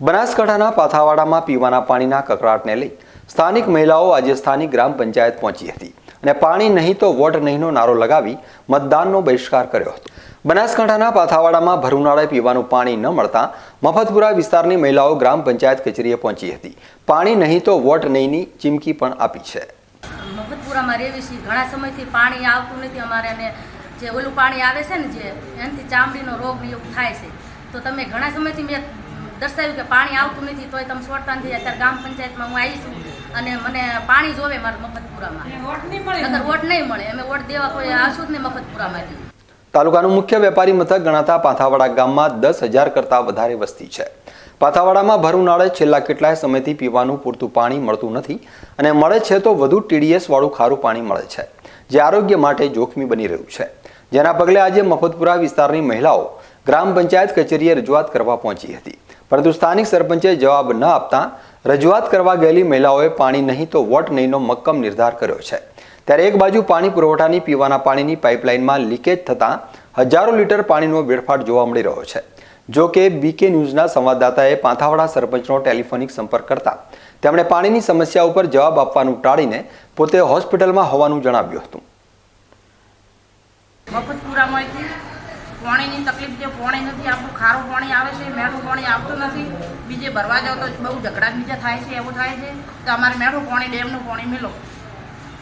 બનાસકાંઠાના પાથાવાડામાં પીવાના પાણીના કકળાટને લઈ સ્થાનિક મહિલાઓ આજે સ્થાનિક ગ્રામ પંચાયત પહોંચી હતી અને પાણી નહીં તો વોટ નહીંનો નારો લગાવી મતદાનનો બહિષ્કાર કર્યો હતો. બનાસકાંઠાના પાથાવાડામાં ભરુનાળે પીવાનું પાણી ન મળતા મફતપુરા વિસ્તારની મહિલાઓ ગ્રામ પંચાયત કચેરીએ પહોંચી હતી. પાણી નહીં તો વોટ નહીંની ચીમકી પણ આપી છે. મફતપુરામાં રહેવી છીએ ઘણા સમયથી પાણી આવતું નથી. અમારે અને જે ઓલું પાણી આવે છે ને જે, એનાથી ચામડીનો રોગ થાય છે. તો તમે ઘણા સમયથી મેં દર્શાવ્યું કે પાણી આવતું નથી તોય તમે સોટતા નથી અત્યારે ગામ પંચાયતમાં હું આવી છું અને મને પાણી જોવે મારા મફતપુરામાં. અગર વોટ નહીં મળે? અમે વોટ દેવા કોઈ આવશું જ નહીં મફતપુરામાંથી તાલુકાનું મુખ્ય વેપારી મથક ગણાતા પાથાવાડા ગામમાં દસ હજાર કરતાં વધારે વસ્તી છે. પાથાવાડામાં ભર ઉનાળે છેલ્લા કેટલાય સમયથી પીવાનું પૂરતું પાણી મળતું નથી અને મળે છે તો વધુ ટીડીએસ વાળું ખારું પાણી મળે છે જે આરોગ્ય માટે જોખમી બની રહ્યું છે. જેના પગલે આજે મફતપુરા વિસ્તારની મહિલાઓ ગ્રામ પંચાયત કચેરીએ રજૂઆત કરવા પહોંચી હતી. પરંતુ સ્થાનિક સરપંચે જવાબ ન આપતા રજૂઆત કરવા ગયેલી મહિલાઓએ પાણી નહીં તો વોટ નહીંનો મક્કમ નિર્ધાર કર્યો છે. ત્યારે એક બાજુ પાણી પુરવઠાની પીવાના પાણીની પાઇપલાઇનમાં લીકેજ થતાં હજારો લીટર પાણીનો વેડફાટ જોવા મળી રહ્યો છે. જો કે બીકે ન્યૂઝના સંવાદદાતાએ પાંથાવાડા સરપંચનો ટેલિફોનિક સંપર્ક કરતા તેમણે પાણીની સમસ્યા ઉપર જવાબ આપવાનું ટાળીને પોતે હોસ્પિટલમાં હોવાનું જણાવ્યું હતું. પાણીની તકલીફ છે, પાણી નથી, આપણું ખારું પાણી આવે છે, મેઠું પાણી આવતું નથી. બીજે ભરવા જાવ તો બહુ ઝઘડા બીજા થાય છે, એવું થાય છે. તો અમારે મેઠું પાણી, ડેમનું પાણી મેલો.